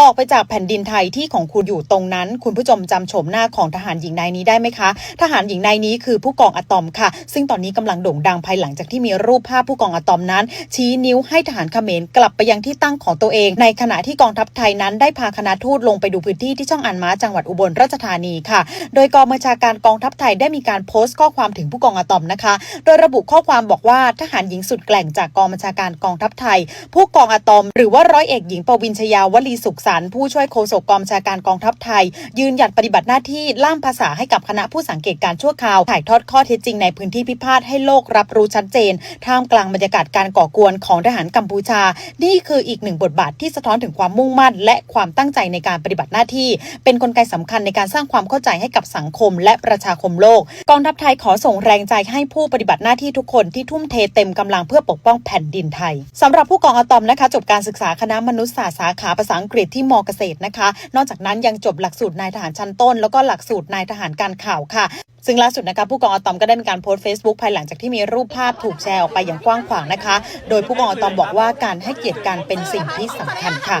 ออกไปจากแผ่นดินไทยที่ของคุณอยู่ตรงนั้น คุณผู้ชมจำโฉมหน้าของทหารหญิงนายนี้ได้ไหมคะ ทหารหญิงนายนี้คือผู้กองอะตอมค่ะ ซึ่งตอนนี้กำลังโด่งดังภายหลังจากที่มีรูปภาพผู้กองอะตอมนั้น ชี้นิ้วให้ทหารเขมรกลับไปยังที่ตั้งของตัวเอง ในขณะที่กองทัพไทยนั้นได้พาคณะทูตลงไปดูพื้นที่ที่ช่องอันม้าจังหวัดอุบลราชธานีค่ะ โดยกองบัญชาการกองทัพไทยได้มีการโพสต์ข้อความถึงผู้กองอะตอมนะคะ โดยระบุข้อความบอกว่าทหารหญิงสุดแกร่งจากกองบัญชาการกองทัพไทย ผู้กองอะตอม หรือว่าร้อยเอกหญิงปวินชยาวลีสุขสันผู้ช่วยโฆษกกองชาการกองทัพไทย ยืนหยัดปฏิบัติหน้าที่ล่ามภาษาให้กับคณะผู้สังเกตการณ์ชั่วคราว ถ่ายทอดข้อเท็จจริงในพื้นที่พิพาทให้โลกรับรู้ชัดเจน ท่ามกลางบรรยากาศการก่อกวนของทหารกัมพูชา นี่คืออีกหนึ่งบทบาทที่สะท้อนถึงความมุ่งมั่น และความตั้งใจในการปฏิบัติหน้าที่ เป็นกลไกสำคัญในการสร้างความเข้าใจให้กับสังคม และประชาคมโลก กองทัพไทยขอส่งแรงใจให้ผู้ปฏิบัติหน้าที่ทุกคนที่ทุ่มเทเต็มกำลังเพื่อปกป้องแผ่นดินไทยสำหรับผู้กองอะตอมนะคะจบการศึกษาคณะมนุษยศาสตร์สาขาภาษาอังกฤษที่มเกษตรนะคะ นอกจากนั้นยังจบหลักสูตรนายทหารชั้นต้น แล้วก็หลักสูตรนายทหารการข่าวค่ะซึ่งล่าสุดนะคะผู้กองอะตอมก็ได้มีการโพสต์ Facebook ภายหลังจากที่มีรูปภาพถูกแชร์ออกไปอย่างกว้างขวางนะคะ โดยผู้กองอะตอมบอกว่าการให้เกียรติกันเป็นสิ่งที่สำคัญค่ะ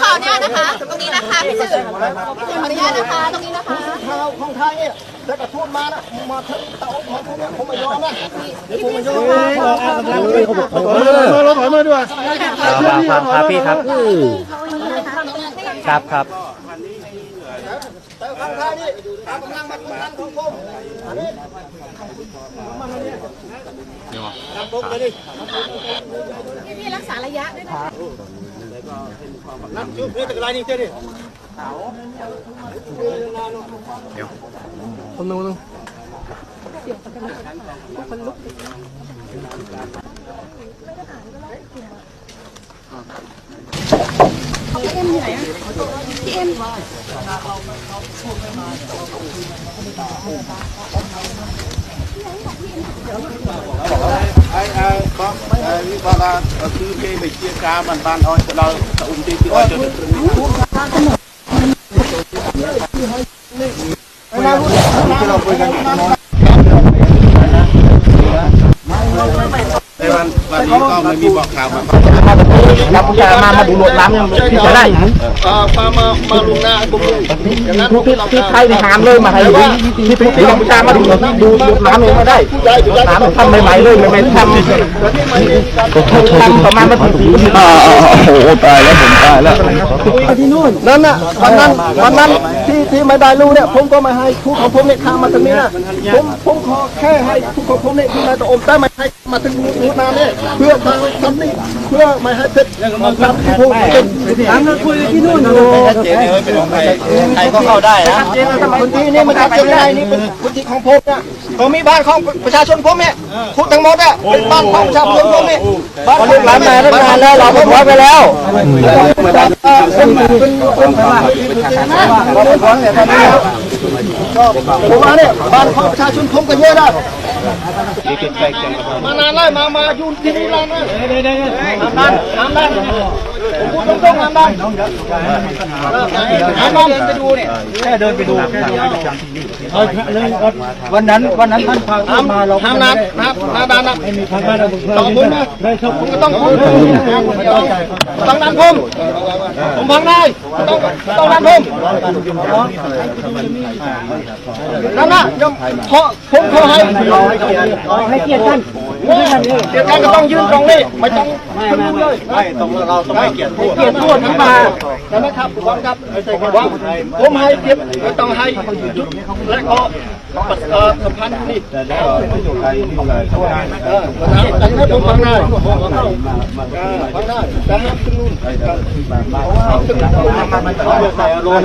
ขออนุญาตนะคะ ตรงนี้นะคะพี่สื่อขออนุญาตนะคะ ตรงนี้นะคะข้าวของไทยเนี่ยแล้วก็ทูตมานะมาถึงเตาของพวกนี้ผมไม่ยอมนะผมไม่ยอมเราถอยมาด้วยครับครับพี่ครับ ครับครับแต่ข้างไทยนี่ตามกำลังมันมันของผมอันนี้ทำปุ๊บเลยดิพี่รักษาระยะด้วยนะนั่นชื่อเพลงตะไคร้นี่เจ้ดิคนนึงคนนึ chị em ai ai con ai ba ba cứ kê mình chia ca bàn bàn thôi còn đâu tụi mình chia cho được Hãy subscribe cho kênh Ghiền Mì Gõ Để không bỏ lỡ những video hấp dẫn มันมีบอกข่าวมาเราพยายามามาดูรถล้ำที่จะได้มามามาลงหน้าตรงนี้ทุกที่ที่ไทยในหามเลยมาไทยที่ทุกที่เราพยายามมาดูดูรถล้ำเลยมาได้ล้ำทำใหม่ๆเลยไม่ไม่ทำทำประมาณมาถึงปีโอ้โหตายแล้วผมตายแล้วนั่นน่ะวันนั้นวันนั้นที่ ที่ไม่ได้รู้เนี่ยผมก็ไม่ให้ทุกของผมเนี่ยข้ามมาตรงนี้นะผมผมขอแค่ให้ทุกของผมเนี่ยที่นายตะอมได้ไม่ให้มาถึงรูนาเนี่ยเพื่อทางทำนี่เพื่อไม่ให้เป็นทำที่ผมเป็นทางคุยที่นู่นอยู่เจ๊เนี่ยเป็นของใครใครก็เข้าได้นะพื้นที่นี่มันชัดเจนได้นี่เป็นพื้นที่ของผมเนี่ยผมมีบ้านของประชาชนผมเนี่ยคุณทั้งหมดเนี่ยเป็นบ้านของประชาชนผมเนี่ยบ้านของลูกหลานมาตั้งนานแล้วเราก็ถอยไปแล้วผมมาเนี่ยบ้านของประชาชนผมก็เยอะนะมานานแล้วมามาอยู่ที่นี่นานแล้วน้ำด้านน้ำด้าน ผมพูดตรงๆน้ำด้านน้ำด้านไปดูเนี่ยแค่เดินไปดูวันนั้นวันนั้นท่านพาน้ำมาเราน้ำน้ำน้ำน้ำด้านนะต้องผมนะผมก็ต้องผมต้องดันผมผมพังได้ต้องต้องดันผมนั่นนะยังขอผมขอให้ให้เกียรติท่าน เดี๋ยวกันก็ต้องยื่นตรงนี้ไม่ต้องขึ้นเลยไม่ต้องเราต้องให้เกียรติพูดเกียรติพูดทั้งมาแล้วนะครับหวังครับหวังผมให้เกียรติไม่ต้องให้ยุดและก็เอ่อสัมพันธ์นี่เออแต่ให้ผมฟังได้ฟังได้แต่ห้ามขึ้นนู่นห้ามขึ้นนู่น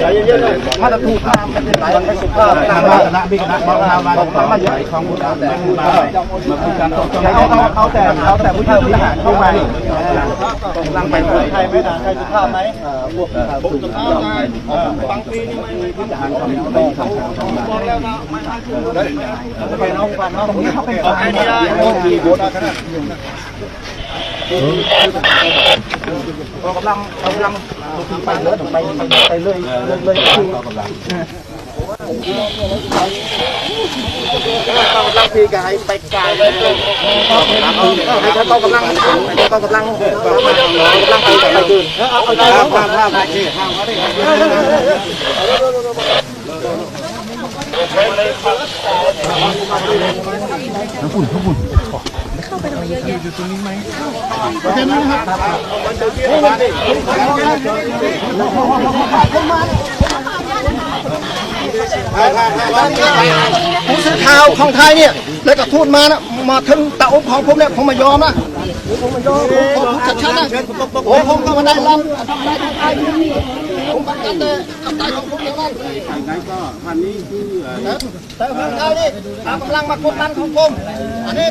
ใจเย็นๆเลยถ้าจะถูกตามกันเป็นไรไม่สุภาพตามาคณะบิ๊กนะมามามามาใหญ่ของผู้การแต่ผู้มามาผู้การต้องเอาเอาเอาแต่เอาแต่ผู้ทหารเข้ามาลังไปไทยไม่ได้ใครสุภาพไหมพวกผมจะเข้าใจบางปีนี่ไม่มีทหารเขาบอกแล้วนะไม่ให้ขึ้นเลยไปน้องฟันน้องเขาเป็นเอาแค่นี้ได้ขี่บนขนาดเรากำลังกำลังไปเลือไปไปเลยเลยเลยกำลัง พีกายไปกายให้เขาต้องกำลังต้องกำลังกำลังไปไปคืนเอาเอาใจห้ามห้ามห้ามห้ามเขาได้ ผู้สื่อข่าวของไทยเนี่ยแล้วก็ทูตมานะมาถึงตาอบของผมเนี่ยผมไม่ยอมนะผมไม่ยอมผมขอพูดชัดๆนะโอ้ผมก็มาได้รับทำได้ทำได้ผมประกันแต่ทำได้ของผมอย่างนั้นงั้นก็พันนี้คือแต่ของไทยนี่ตามกำลังมากดดันของผมอันนี้